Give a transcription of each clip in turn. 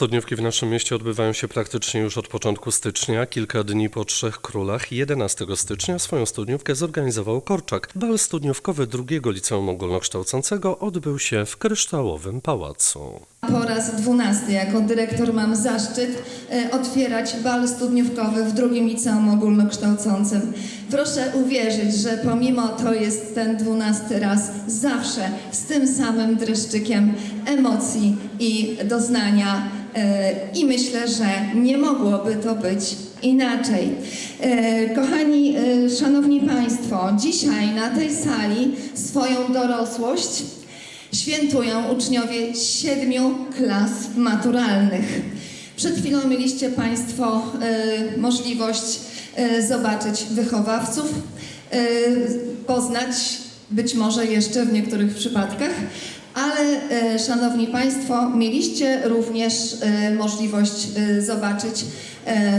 Studniówki w naszym mieście odbywają się praktycznie już od początku stycznia. Kilka dni po Trzech Królach, 11 stycznia, swoją studniówkę zorganizował Korczak. Bal studniówkowy drugiego liceum ogólnokształcącego odbył się w Kryształowym Pałacu. Po raz dwunasty jako dyrektor mam zaszczyt e, otwierać bal studniówkowy w drugim liceum ogólnokształcącym. Proszę uwierzyć, że pomimo to jest ten dwunasty raz, zawsze z tym samym dreszczykiem emocji i doznania i myślę, że nie mogłoby to być inaczej. E, Kochani, e, szanowni państwo, dzisiaj na tej sali swoją dorosłość świętują uczniowie siedmiu klas maturalnych. Przed chwilą mieliście Państwo e, możliwość e, zobaczyć wychowawców, e, poznać być może jeszcze w niektórych przypadkach, ale e, Szanowni Państwo, mieliście również e, możliwość e, zobaczyć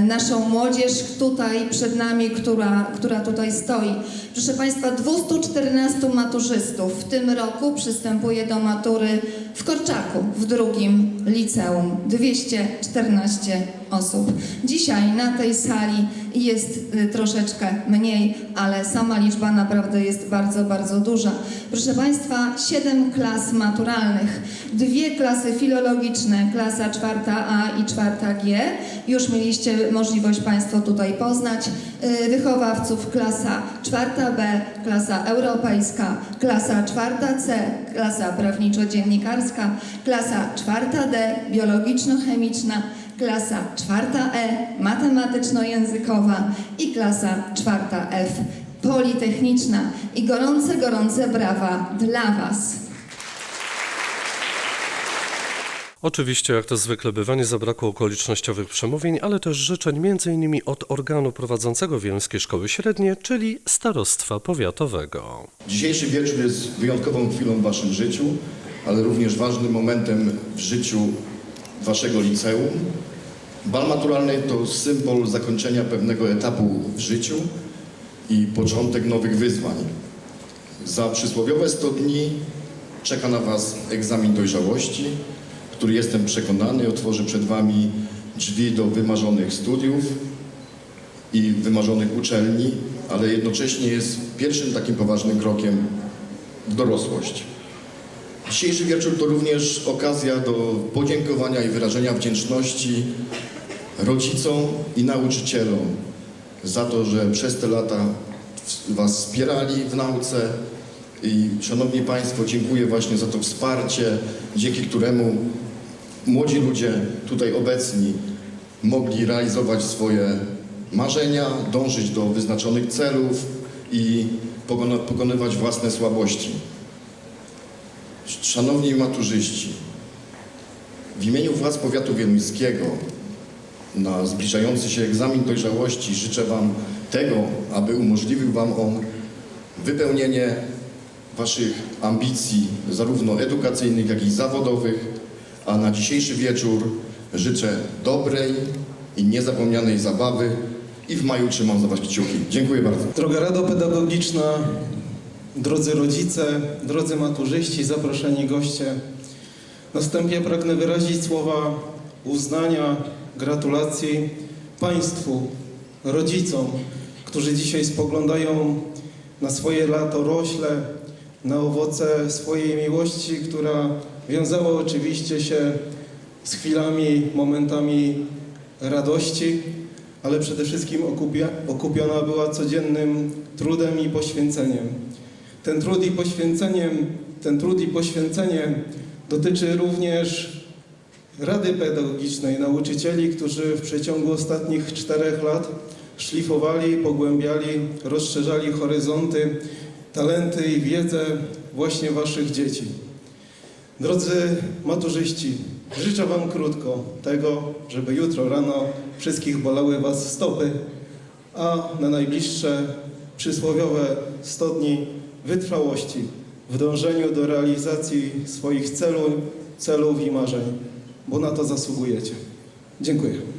naszą młodzież tutaj przed nami, która, która tutaj stoi. Proszę Państwa, 214 maturzystów w tym roku przystępuje do matury w Korczaku, w drugim liceum. 214 osób. Dzisiaj na tej sali jest y, troszeczkę mniej, ale sama liczba naprawdę jest bardzo, bardzo duża. Proszę Państwa, 7 klas maturalnych, dwie klasy filologiczne, klasa czwarta A i czwarta G. Już mieliście możliwość Państwo tutaj poznać y, wychowawców klasa czwarta B, klasa europejska, klasa czwarta C, klasa prawniczo-dziennikarska, klasa czwarta D, biologiczno-chemiczna, klasa czwarta E, matematyczno-językowa i klasa czwarta F, politechniczna. I gorące, gorące brawa dla Was. Oczywiście, jak to zwykle bywa, nie zabrakło okolicznościowych przemówień, ale też życzeń m.in. od organu prowadzącego Wieluńskie Szkoły Średnie, czyli Starostwa Powiatowego. Dzisiejszy wieczór jest wyjątkową chwilą w Waszym życiu, ale również ważnym momentem w życiu Waszego liceum. Bal maturalny to symbol zakończenia pewnego etapu w życiu i początek nowych wyzwań. Za przysłowiowe 100 dni czeka na Was egzamin dojrzałości, który jestem przekonany otworzy przed Wami drzwi do wymarzonych studiów i wymarzonych uczelni, ale jednocześnie jest pierwszym takim poważnym krokiem w dorosłość. Dzisiejszy wieczór to również okazja do podziękowania i wyrażenia wdzięczności rodzicom i nauczycielom za to, że przez te lata Was wspierali w nauce i Szanowni Państwo, dziękuję właśnie za to wsparcie, dzięki któremu młodzi ludzie tutaj obecni mogli realizować swoje marzenia, dążyć do wyznaczonych celów i pokonywać własne słabości. Szanowni maturzyści, w imieniu władz powiatu wieluńskiego na zbliżający się egzamin dojrzałości życzę Wam tego, aby umożliwił Wam on wypełnienie Waszych ambicji, zarówno edukacyjnych, jak i zawodowych, a na dzisiejszy wieczór życzę dobrej i niezapomnianej zabawy i w maju trzymam za Was kciuki. Dziękuję bardzo. Droga Rado Pedagogiczna, drodzy rodzice, drodzy maturzyści, zaproszeni goście. Na wstępie pragnę wyrazić słowa uznania, gratulacji Państwu, rodzicom, którzy dzisiaj spoglądają na swoje lato rośle, na owoce swojej miłości, która wiązała oczywiście się z chwilami, momentami radości, ale przede wszystkim okupiona była codziennym trudem i poświęceniem. Ten trud i poświęceniem, ten trud i poświęcenie dotyczy również Rady Pedagogicznej, nauczycieli, którzy w przeciągu ostatnich czterech lat szlifowali, pogłębiali, rozszerzali horyzonty, talenty i wiedzę właśnie Waszych dzieci. Drodzy maturzyści, życzę Wam krótko tego, żeby jutro rano wszystkich bolały Was stopy, a na najbliższe przysłowiowe 100 dni wytrwałości w dążeniu do realizacji swoich celów, celów i marzeń, bo na to zasługujecie. Dziękuję.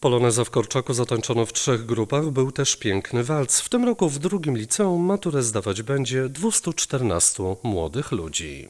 Poloneza w Korczaku zatańczono w trzech grupach, był też piękny walc. W tym roku w drugim liceum maturę zdawać będzie 214 młodych ludzi.